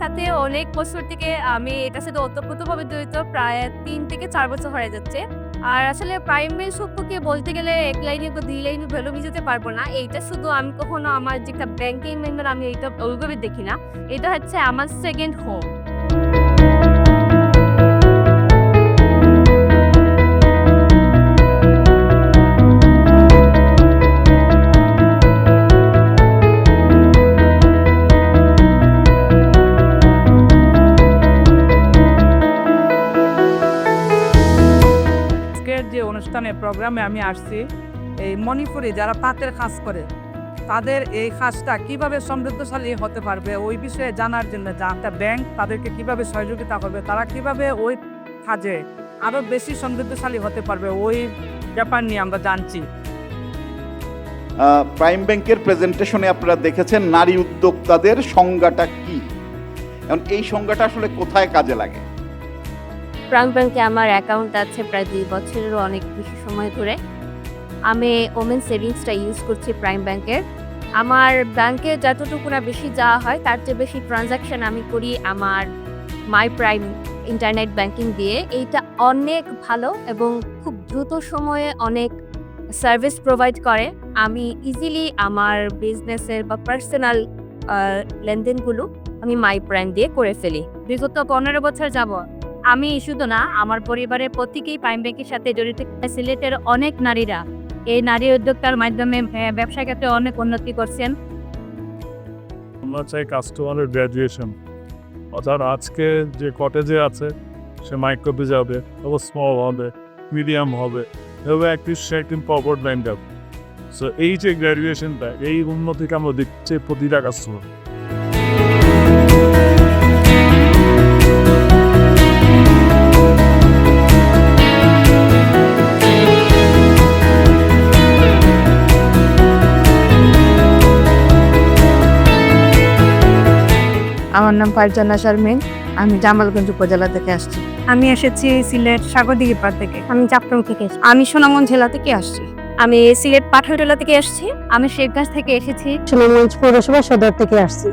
সাথে অনেক বছর থেকে আমি এটা সাথে ওতপ্রোতভাবে জড়িত, প্রায় তিন থেকে চার বছর হয়ে যাচ্ছে। আর আসলে প্রাইম ব্যাংক সম্পর্কে বলতে গেলে এক লাইনে বা দুই লাইনে ভ্যালু বুঝতে পারব না। এইটা শুধু আমি কখনো আমার যেটা ব্যাংকিং মেম্বার আমি এইটা ওইভাবে দেখি না। এটা হচ্ছে আমার সেকেন্ড হোম আজকের যে অনুষ্ঠানে প্রোগ্রামে আমি আসছি, এই মণিপুরে যারা পাতের কাজ করে, তাদের এই কাজটা কীভাবে সমৃদ্ধশালী হতে পারবে ওই বিষয়ে জানার জন্য একটা ব্যাংক তাদেরকে কীভাবে সহযোগিতা করবে, তারা কীভাবে ওই কাজে আরও বেশি সমৃদ্ধশালী হতে পারবে ওই ব্যাপার নিয়ে আমরা জানছি। প্রাইম ব্যাংকের প্রেজেন্টেশনে আপনারা দেখেছেন নারী উদ্যোক্তাদের সংজ্ঞাটা কি? এখন এই সংজ্ঞাটা আসলে কোথায় কাজে লাগে? প্রাইম ব্যাংকে আমার অ্যাকাউন্ট আছে প্রায় দুই বছরেরও অনেক বেশি সময় ধরে। আমি ওমেন সেভিংসটা ইউজ করছি প্রাইম ব্যাংকের। আমার ব্যাংকে যতটুকু না বেশি যাওয়া হয়, তার চেয়ে বেশি ট্রানজাকশন আমি করি আমার মাই প্রাইম ইন্টারনেট ব্যাংকিং দিয়ে। এইটা অনেক ভালো এবং খুব দ্রুত সময়ে অনেক সার্ভিস প্রোভাইড করে। আমি ইজিলি আমার বিজনেসের বা পার্সোনাল লেনদেনগুলো আমি মাই প্রাইম দিয়ে করে ফেলি। বিগত পনেরো বছর যাব আমি শুধু না, আমার পরিবারের প্রত্যেকেই প্রাইম ব্যাংকের সাথে জড়িত। সিলেটের অনেক নারীরা এই নারী উদ্যোক্তার মাধ্যমে ব্যবসা ক্ষেত্রে অনেক উন্নতি করছেন। আমরা চাই কাস্টমারের গ্র্যাজুয়েশন অর্থাৎ আজকে যে কটেজে আছে, সে মাইক্রোবে যাবে তারপর স্মল হবে মিডিয়াম হবে, এভাবে একটি সেকেন্ড পকেট ব্যাংক হবে সো এই যে গ্র্যাজুয়েশনটা এই উন্নতিকে আমরা দেখছি প্রতিটা কাস্টমার আমার নাম ফারজানা শারমিন আমি জামালগঞ্জ উপজেলা থেকে আসছি। আমি এসেছি সিলেট সাগরদিঘিপাড় থেকে। আমি চাপটং থেকে এসেছি। আমি সোনামন জেলা থেকে আসছি। আমি সিলেট পাঠাইটোলা থেকে এসেছি। আমি শেখগাছ থেকে এসেছি। সুনামগঞ্জ পৌরসভা সদর থেকে আসছি।